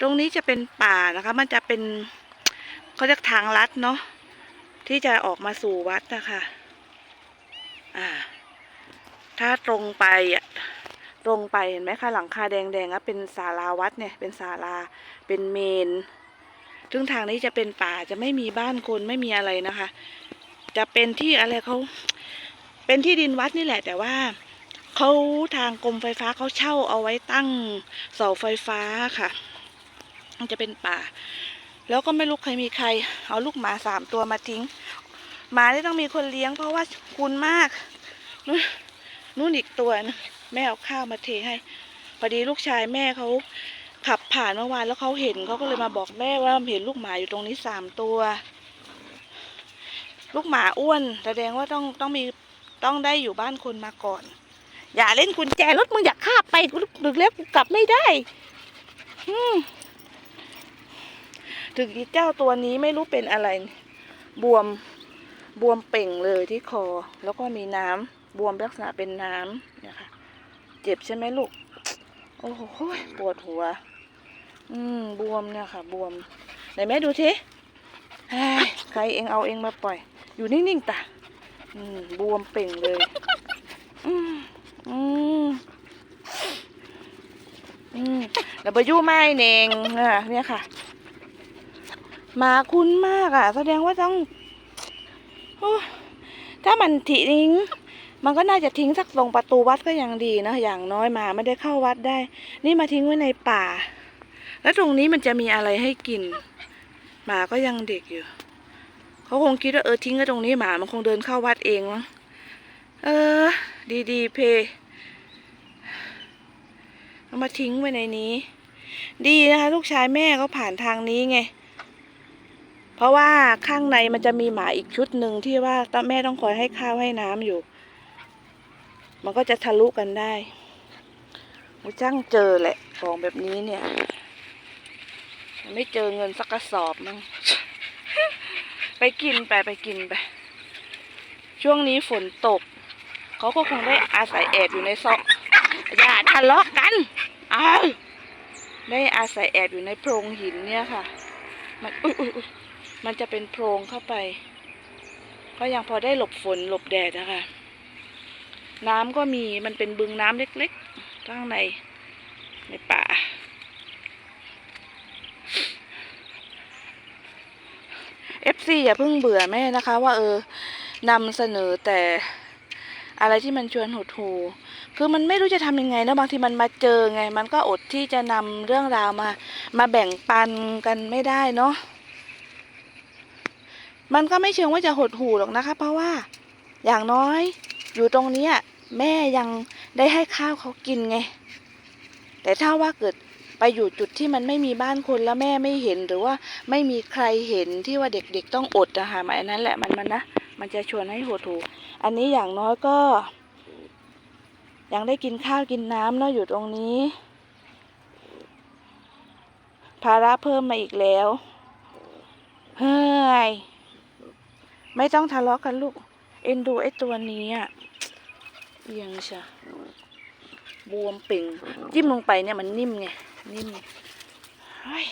ตรงนี้จะเป็นป่านะคะ มันจะเป็นเขาเรียกทางลัดเนาะที่จะออกมาสู่วัดนะคะอ่า ถ้าตรงไปอะตรงไปเห็นไหมคะหลังคาแดงๆอะเป็นศาลาวัดเนี่ย เป็นศาลาเป็นเมนซึ่งทางนี้จะเป็นป่าจะไม่มีบ้านคนไม่มีอะไรนะคะ จะเป็นที่อะไรเขาเป็นที่ดินวัดนี่แหละ แต่ว่าเขาทางกรมไฟฟ้าเขาเช่าเอาไว้ตั้งเสาไฟฟ้าค่ะ มันจะเป็นป่า แล้วก็ไม่รู้ใครมีใคร เอาลูกหมาสามตัวมาทิ้ง หมาที่ต้องมีคนเลี้ยง เพราะว่าคุณมากนู่นนู่นอีกตัวนะแม่เอาข้าวมาเทให้พอดีลูกชายแม่เขาขับผ่านเมื่อวานแล้วเขาเห็นเขาก็เลยมาบอกแม่ว่าเห็นลูกหมาอยู่ตรงนี้สามตัว ลูกหมาอ้วนแสดงว่าต้องต้องมีต้องได้อยู่บ้านคนมาก่อน อย่าเล่นกุญแจรถมึงอยากข้าบไปกูดึกแล้วกูกลับไม่ได้ อืม ถึงอีเจ้าตัวนี้ไม่รู้เป็นอะไร บวมบวมเป่งเลยที่คอ แล้วก็มีน้ำบวมลักษณะเป็นน้ำเนี่ยค่ะเจ็บใช่ไหมลูก โอ้โหปวดหัว อืมบวมเนี่ยค่ะ บวมไหนแม่ดูทีใครเองเอาเองมาปล่อย อยู่นิ่งๆตาอืมบวมเป่งเลย อืมอืมอืมแล้วไปยู่ไม้เนงอะเนี่ยค่ะ หมาคุ้นมากอะ แสดงว่าต้องถ้ามันทิ้ง มันก็น่าจะทิ้งสักตรงประตูวัดก็ยังดีนะอย่างน้อยหมาไม่ได้เข้าวัดได้ นี่มาทิ้งไว้ในป่า แล้วตรงนี้มันจะมีอะไรให้กิน หมาก็ยังเด็กอยู่เขาคงคิดว่าเออทิ้งไว้ตรงนี้หมามันคงเดินเข้าวัดเองมั้งเออ ดีดีๆเพเอามาทิ้งไว้ในนี้ ดีนะคะ ลูกชายแม่เขาผ่านทางนี้ไง เพราะว่าข้างในมันจะมีหมาอีกชุดหนึ่งที่ว่าต้องแม่ต้องคอยให้ข้าวให้น้ำอยู่ มันก็จะทะลุกันได้มูจ้างเจอแหละของแบบนี้เนี่ยไม่เจอเงินสักกระสอบมั้งไปกินไปไปกินไป ช่วงนี้ฝนตก เขาก็คงได้อาศัยแอบอยู่ในซอกอย่าทะเลาะกันอ้าได้อาศัยแอบอยู่ในโพรงหินเนี่ยค่ะ มันอุ้ยอุ้ยอุ้ย มันจะเป็นโพรงเข้าไป ก็ยังพอได้หลบฝนหลบแดดนะคะ น้ำก็มีมันเป็นบึงน้ำเล็กๆ ข้างในในป่า FC อย่าเพิ่งเบื่อแม่นะคะ ว่าเออนำเสนอแต่อะไรที่มันชวนหดหูคือมันไม่รู้จะทำยังไงนะบางทีมันมาเจอไง มันก็อดที่จะนำเรื่องราวมา มาแบ่งปันกันไม่ได้เนาะ มันก็ไม่เชิงว่าจะหดหูหรอกนะคะ เพราะว่าอย่างน้อยอยู่ตรงนี้แม่ยังได้ให้ข้าวเขากินไง แต่ถ้าว่าเกิดไปอยู่จุดที่มันไม่มีบ้านคนแล้วแม่ไม่เห็นหรือว่าไม่มีใครเห็นที่ว่าเด็กๆต้องอดนะคะมันนั้นแหละมันมันนะมันจะชวนให้หดหูอันนี้อย่างน้อยก็ ยังได้กินข้าวกินน้ำเนาะอยู่ตรงนี้ ภาระเพิ่มมาอีกแล้ว เฮ้ย ไม่ต้องทะเลาะกันลูก เอ็นดูไอ้ตัวนี้อะเอียงชะบวมเป่งจิ้มลงไปเนี่ยมันนิ่มไง นิ่มเฮ้ย